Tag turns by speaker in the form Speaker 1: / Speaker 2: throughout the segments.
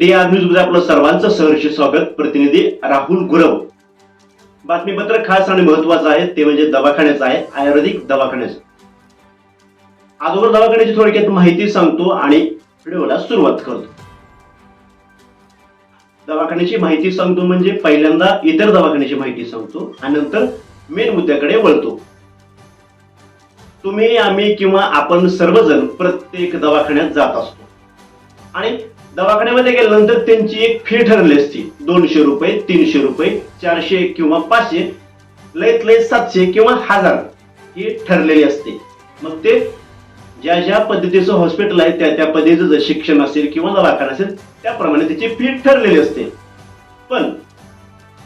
Speaker 1: D न्यूजमध्ये आपलं सर्वांचं सहर्ष स्वागत. प्रतिनिधी राहुल गुरव. बातमीपत्र खास आणि महत्वाचं आहे ते म्हणजे दवाखान्याचं आहे आयुर्वेदिक दवाखान्याचं. अगोदर दवाखान्याची थोडक्यात माहिती सांगतो आणि व्हिडिओला सुरुवात करतो. दवाखान्याची माहिती सांगतो म्हणजे पहिल्यांदा इतर दवाखान्याची माहिती सांगतो आणि नंतर मेन मुद्द्याकडे वळतो. तुम्ही आम्ही किंवा आपण सर्वजण प्रत्येक दवाखान्यात जात असतो. आणि दवाखान्यामध्ये गेल्यानंतर त्यांची एक फी ठरली असती. दोनशे रुपये तीनशे रुपये चारशे किंवा पाचशे लयत लय सातशे किंवा हजार ही ठरलेली असते. मग ते ज्या ज्या पद्धतीचं हॉस्पिटल आहे त्या त्या पद्धतीचं जर शिक्षण असेल किंवा दवाखाना असेल त्याप्रमाणे त्याची फी ठरलेली असते. पण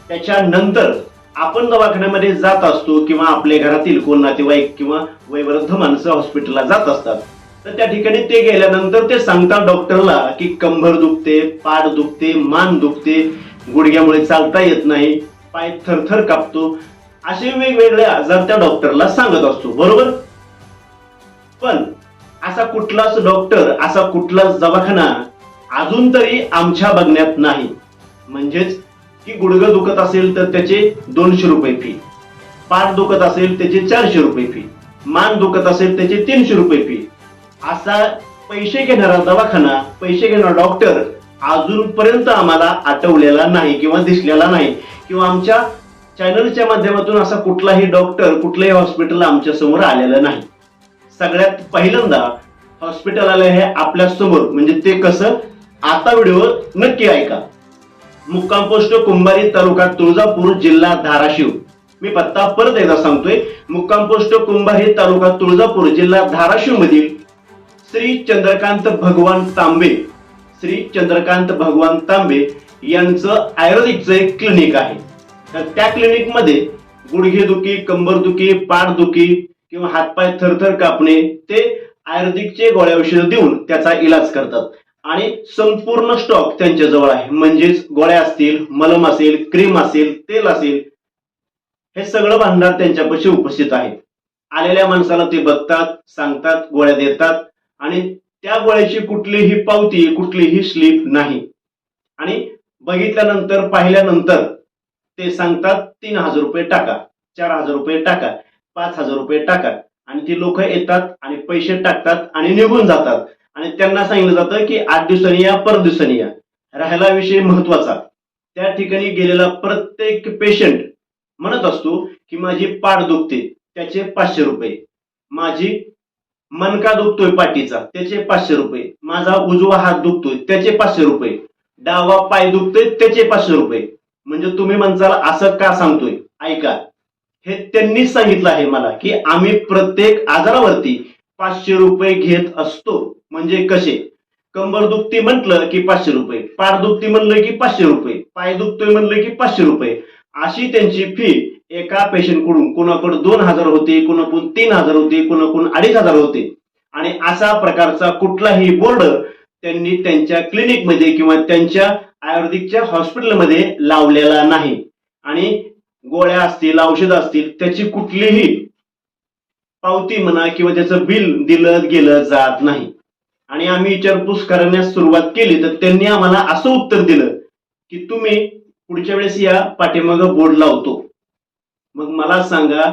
Speaker 1: त्याच्यानंतर आपण दवाखान्यामध्ये जात असतो किंवा आपल्या घरातील कोण नातेवाईक किंवा वयवृद्ध माणसं हॉस्पिटलला जात असतात. तर त्या ठिकाणी ते गेल्यानंतर ते सांगतात डॉक्टरला की कंबर दुखते पाठ दुखते मान दुखते गुडघ्यामुळे चालता येत नाही पाय थरथर कापतो. असे वेगवेगळे आजार त्या डॉक्टरला सांगत असतो. बरोबर? पण असा कुठलाच डॉक्टर असा कुठलाच दवाखाना अजून तरी आमच्या बघण्यात नाही. म्हणजेच की गुडघं दुखत असेल तर त्याचे दोनशे रुपये फी पाठ दुखत असेल त्याचे चारशे रुपये फी मान दुखत असेल त्याचे तीनशे रुपये फी असा पैसे घेणारा दवाखाना पैसे घेणारा डॉक्टर अजूनपर्यंत आम्हाला आठवलेला नाही किंवा दिसलेला नाही. किंवा आमच्या चॅनलच्या माध्यमातून असा कुठलाही डॉक्टर कुठलंही हॉस्पिटल आमच्यासमोर आलेलं नाही. सगळ्यात पहिल्यांदा हॉस्पिटल आलं हे आपल्यासमोर म्हणजे ते कसं? आता व्हिडिओ नक्की ऐका. मुक्काम पोस्ट कुंभारी तालुका तुळजापूर जिल्हा धाराशिव. मी पत्ता परत एकदा सांगतोय. मुक्काम पोस्ट कुंभारी तालुका तुळजापूर जिल्हा धाराशिव मधील श्री चंद्रकांत भगवान तांबे श्री चंद्रकांत भगवान तांबे यांचं आयुर्वेदिकचं एक क्लिनिक आहे. तर त्या क्लिनिकमध्ये गुडघेदुखी कंबरदुखी पाठदुखी किंवा हातपाय थरथर कापणे ते आयुर्वेदिकचे गोळ्या औषध देऊन त्याचा इलाज करतात. आणि संपूर्ण स्टॉक त्यांच्या जवळ आहे. म्हणजेच गोळ्या असतील मलम असेल क्रीम असेल तेल असेल हे सगळं भांडार त्यांच्यापाशी उपस्थित आहे आलेल्या माणसाला ते बघतात सांगतात गोळ्या देतात. आणि त्या गोळ्याची कुठलीही पावती कुठलीही स्लिप नाही. आणि बघितल्यानंतर पाहिल्यानंतर ते सांगतात तीन हजार रुपये टाका चार हजार रुपये टाका पाच हजार रुपये टाका. आणि ती लोक येतात आणि पैसे टाकतात आणि निघून जातात. आणि त्यांना सांगितलं जातं की आठ दिवसांनी या पर दिवसांनी या. राहायला विषय महत्त्वाचा त्या ठिकाणी गेलेला प्रत्येक पेशंट म्हणत असतो की माझी पाठ दुखते त्याचे पाचशे रुपये. माझी मनका दुखतोय पाठीचा? त्याचे पाचशे रुपये. माझा उजवा हात दुखतोय त्याचे पाचशे रुपये. डावा पाय दुखतोय त्याचे पाचशे रुपये. म्हणजे तुम्ही म्हणसाल असं का सांगतोय? ऐका. हे त्यांनीच सांगितलं आहे मला की आम्ही प्रत्येक आजारावरती पाचशे रुपये घेत असतो. म्हणजे कसे? कंबर दुखती म्हटलं की पाचशे रुपये. पाठ दुखती म्हणलं की पाचशे रुपये. पाय दुखतोय म्हणलं की पाचशे रुपये. अशी त्यांची फी एका पेशंटकडून कुणाकडून कोणाकडून दोन हजार होते कोणाकडून तीन हजार होते कोणाकडून अडीच हजार होते. आणि असा प्रकारचा कुठलाही बोर्ड त्यांनी त्यांच्या क्लिनिकमध्ये किंवा त्यांच्या आयुर्वेदिकच्या हॉस्पिटलमध्ये लावलेला नाही. आणि गोळ्या असतील औषधं असतील त्याची कुठलीही पावती म्हणा किंवा त्याचं बिल दिलं गेलं जात नाही. आणि आम्ही विचारपूस करण्यास सुरुवात केली तर त्यांनी आम्हाला असं उत्तर दिलं की तुम्ही पुढच्या वेळेस या पाठीमागं बोर्ड लावतो. मग मला सांगा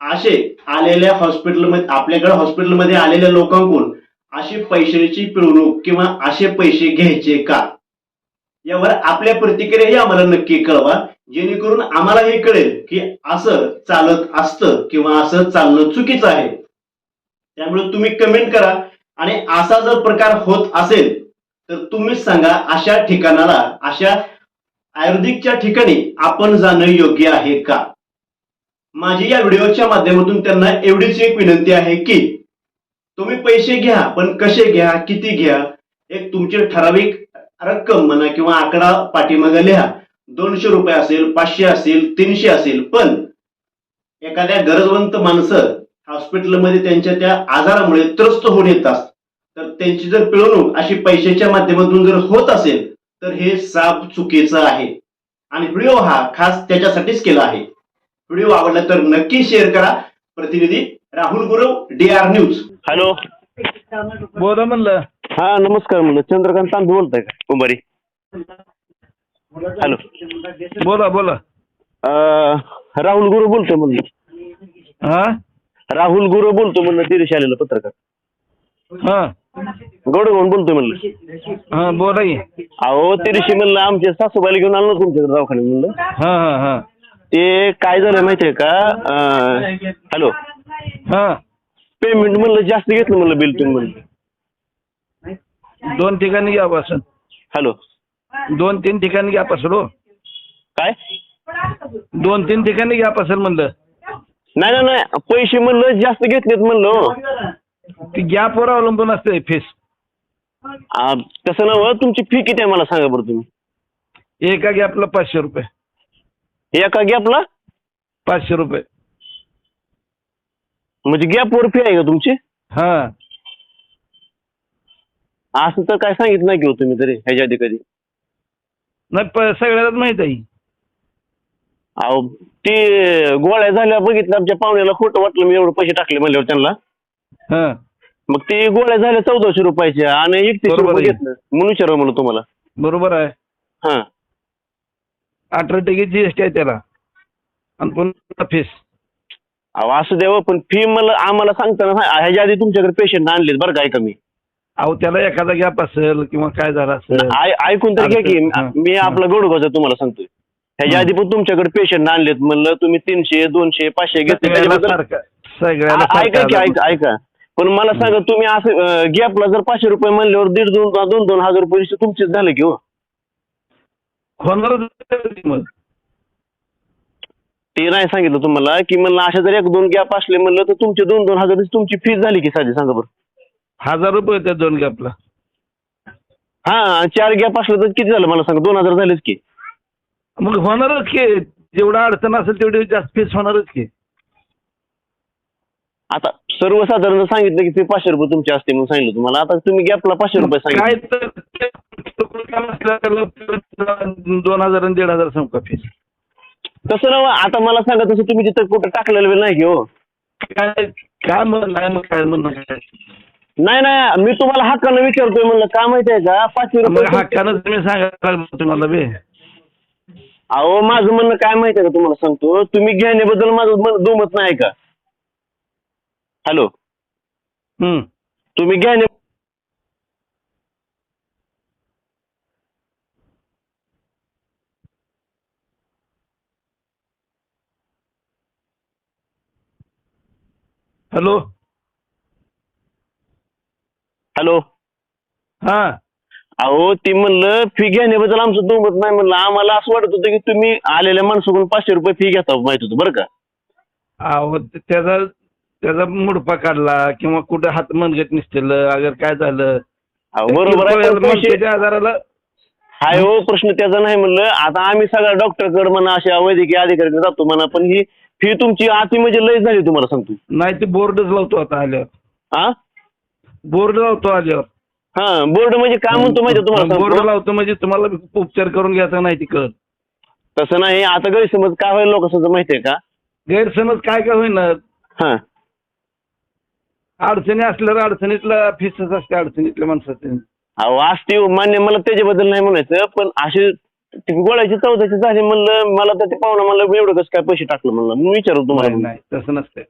Speaker 1: असे आलेल्या हॉस्पिटलमध्ये आपल्याकडे हॉस्पिटलमध्ये आलेल्या लोकांकडून अशी पैशाची पिळवणूक किंवा असे पैसे घ्यायचे का? यावर आपल्या प्रतिक्रियाही आम्हाला नक्की कळवा. जेणेकरून आम्हाला हे कळेल की असं चालत असतं किंवा असं चालणं चुकीचं आहे. त्यामुळे तुम्ही कमेंट करा. आणि असा जर प्रकार होत असेल तर तुम्हीच सांगा अशा ठिकाणाला अशा आयुर्वेदिकच्या ठिकाणी आपण जाणं योग्य आहे का? माझी या व्हिडिओच्या माध्यमातून त्यांना एवढीच एक विनंती आहे की तुम्ही पैसे घ्या पण कसे घ्या किती घ्या एक तुमची ठराविक रक्कम म्हणा किंवा आकडा पाठीमागे लिहा. दोनशे रुपये असेल पाचशे असेल तीनशे असेल पण एखाद्या गरजवंत माणसं हॉस्पिटलमध्ये त्यांच्या त्या आजारामुळे त्रस्त होऊन येतात. तर त्यांची जर पिळवणूक अशी पैशाच्या माध्यमातून जर होत असेल तर हे साप चुकीचं आहे. आणि व्हिडिओ हा खास त्याच्यासाठीच केला आहे. व्हिडिओ आवडला तर नक्की शेअर करा. प्रतिनिधी Rahul Gurav D R news
Speaker 2: hello
Speaker 3: बोला म्हणलं.
Speaker 2: हा नमस्कार म्हणलं. चंद्रकांत तांबे बोलताय का? कुंभारी. हॅलो
Speaker 3: बोला बोला.
Speaker 2: अं, राहुल गुरु बोलतो म्हणलं.
Speaker 3: हा?
Speaker 2: राहुल गुरु बोलतो म्हणलं तिथे आलेलं पत्रकार.
Speaker 3: हा.
Speaker 2: गौडगौन बोलतो म्हणलं.
Speaker 3: हा बोला की.
Speaker 2: अहो तिरशी म्हणलं आमच्या सासूबाईला घेऊन आलो ना तुमच्याकडे दवाखान्यात म्हणलं.
Speaker 3: हा हा हा.
Speaker 2: ते काय झालं माहितीये का? हॅलो.
Speaker 3: हा.
Speaker 2: पेमेंट म्हणलं जास्त घेतलं म्हणलं बिल तुम्ही म्हणलं.
Speaker 3: दोन ठिकाणी घ्या पासून
Speaker 2: हॅलो.
Speaker 3: दोन तीन ठिकाणी घ्या पासून हो.
Speaker 2: काय?
Speaker 3: दोन तीन ठिकाणी घ्या पासून म्हणलं.
Speaker 2: नाही नाही नाही. पैसे म्हणलं जास्त घेतलेत म्हणलं हो.
Speaker 3: ती गॅपवर अवलंबून असते फीस
Speaker 2: आ, तसं नव्ह तुमची फी किती आहे मला सांगा बरं तुम्ही.
Speaker 3: एका गॅपला पाचशे रुपये.
Speaker 2: एका गॅपला
Speaker 3: पाचशे रुपये.
Speaker 2: म्हणजे गॅपवर फी आहे का तुमची?
Speaker 3: हा.
Speaker 2: असं तर काय सांगितलं नाही की हो तुम्ही तरी ह्याच्या आधी कधी.
Speaker 3: नाही प- सगळ्यालाच माहीत आहे.
Speaker 2: अहो ते गोळ्या झाल्या बघितलं आमच्या पाहुण्याला खोटं वाटलं मी एवढे पैसे टाकले म्हणल्यावर त्यांना.
Speaker 3: हा.
Speaker 2: मग ते गोळ्या झाल्या चौदाशे रुपयाच्या आणि एकतीसशे
Speaker 3: बरोबर
Speaker 2: रुपये
Speaker 3: आहे.
Speaker 2: घेतलं. म्हणून विचारा म्हणलं तुम्हाला.
Speaker 3: बरोबर आहे.
Speaker 2: हा.
Speaker 3: अठरा टक्के जीएसटी आहे त्याला. आणि पुन्हा फीस
Speaker 2: अहो असं द्यावं पण फी मला आम्हाला सांगताना ह्याच्या आधी तुमच्याकडे पेशंट आणलेत बरं काय कमी
Speaker 3: अहो त्याला एखादा गॅप असेल किंवा काय झालं असेल.
Speaker 2: ऐकून तर घ्या की
Speaker 3: हा,
Speaker 2: मी
Speaker 3: हा.
Speaker 2: आपला गोडगावचा तुम्हाला सांगतोय. ह्याच्या आधी पण तुमच्याकडे पेशंट आणलेत म्हणलं तुम्ही तीनशे दोनशे पाचशे घेतले
Speaker 3: सगळ्याला
Speaker 2: त्याच्याबद्दल
Speaker 3: सारखं सगळ्याला
Speaker 2: आ- ऐका की
Speaker 3: सारखं
Speaker 2: ऐका ऐका. पण मला सांगा तुम्ही असं गॅपला जर पाचशे रुपये म्हणल्यावर दीड दोन दोन दोन हजार रुपये तुमचेच झाले की हो. ते नाही सांगितलं तुम्हाला की म्हणलं अशा जर एक दोन गॅप असले म्हणलं तर तुमचे दोन दोन हजार तुमची फीस झाली की साधी सांगा बरं.
Speaker 3: हजार रुपये त्या दोन गॅपला
Speaker 2: हा चार गॅप असलं तर किती झालं मला सांगा? दोन हजार झालेच की.
Speaker 3: मग होणारच की जेवढं अडचण असेल तेवढी जास्त फीस होणारच की.
Speaker 2: आता सर्वसाधारण सांगितलं की ते पाचशे रुपये तुमचे असते म्हणून सांगितलं तुम्हाला. आता तुम्ही गॅपला पाचशे रुपये सांगितलं.
Speaker 3: दोन हजार आणि दीड हजार संपका फीस
Speaker 2: तसं ना आता मला सांगा तसं तुम्ही तिथं कुठं टाकलेलं नाही की हो.
Speaker 3: काय नाही काय म्हणणं
Speaker 2: नाही नाही मी तुम्हाला हक्कानं विचारतोय म्हणलं का माहिती आहे का? पाचशे
Speaker 3: मग
Speaker 2: रुपये
Speaker 3: हक्कानं तुम्ही सांगायला तुम्हाला बे.
Speaker 2: अहो माझं म्हणणं काय माहिती आहे का तुम्हाला सांगतो? तुम्ही घेण्याबद्दल माझं दुमत नाही का? हॅलो?
Speaker 3: हम्म.
Speaker 2: तुम्ही घेण्या
Speaker 3: हॅलो.
Speaker 2: हॅलो.
Speaker 3: हा.
Speaker 2: अहो ती म्हणलं फी घेण्याबद्दल आमचं दुमत नाही म्हणलं. आम्हाला असं वाटत होतं की तुम्ही आलेल्या माणसाकडून पाचशे रुपये फी घेता माहीत होतं बरं का?
Speaker 3: अहो ते- त्याचा त्याचा मुडपा काढला किंवा कुठं हात मनगत निसतेलं अगर काय झालं.
Speaker 2: अहो, बरोबर आहे पण पैसे-
Speaker 3: माणसाच्या आजाराला
Speaker 2: हाय हो प्रश्न त्याचा नाही म्हणलं. आता आम्ही सगळ्या डॉक्टरकडे म्हणा अशा वैद्यकीय अधिकाऱ्याकडे जातो म्हणा पण ही फी तुमची अति म्हणजे लय झाली तुम्हाला सांगतो.
Speaker 3: नाही ते बोर्डच लावतो आता आल्यावर.
Speaker 2: हा
Speaker 3: बोर्ड लावतो आल्यावर.
Speaker 2: हा बोर्ड म्हणजे काय म्हणतो माहिती तुम्हाला
Speaker 3: बोर्ड
Speaker 2: सांगतो?
Speaker 3: लावतो म्हणजे तुम्हाला उपचार करून घ्यायचा नाही ती कळत
Speaker 2: तसं नाही आता गैरसमज काय होईल लोकांचं माहितीये का?
Speaker 3: गैरसमज काय काय होईना.
Speaker 2: हा.
Speaker 3: अडचणी असल्यावर अडचणीतला फीसच असते अडचणीतल्या माणसाचे.
Speaker 2: अहो असते हो, मान्य मला त्याच्याबद्दल नाही म्हणायचं पण अशी ती गोळ्याची चौदाची झाली म्हणलं मला तर ते पाहुणा म्हणलं एवढं कसं काय पैसे टाकलं म्हणलं? मी विचारतो
Speaker 3: नाही
Speaker 2: तुम्हाला.
Speaker 3: नाही तसं नसतंय.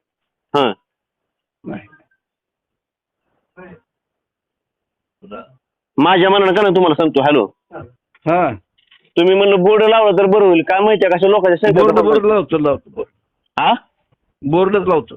Speaker 2: हा.
Speaker 3: नाही.
Speaker 2: माझ्या मनानं का नाही तुम्हाला सांगतो. हॅलो.
Speaker 3: हा.
Speaker 2: तुम्ही म्हणलं बोर्ड लावला तर बरं होईल. काय माहितीये कशा लोकांच्या
Speaker 3: बोर्ड लावतो लावतो. बोर्ड
Speaker 2: हा
Speaker 3: बोर्डच लावतो.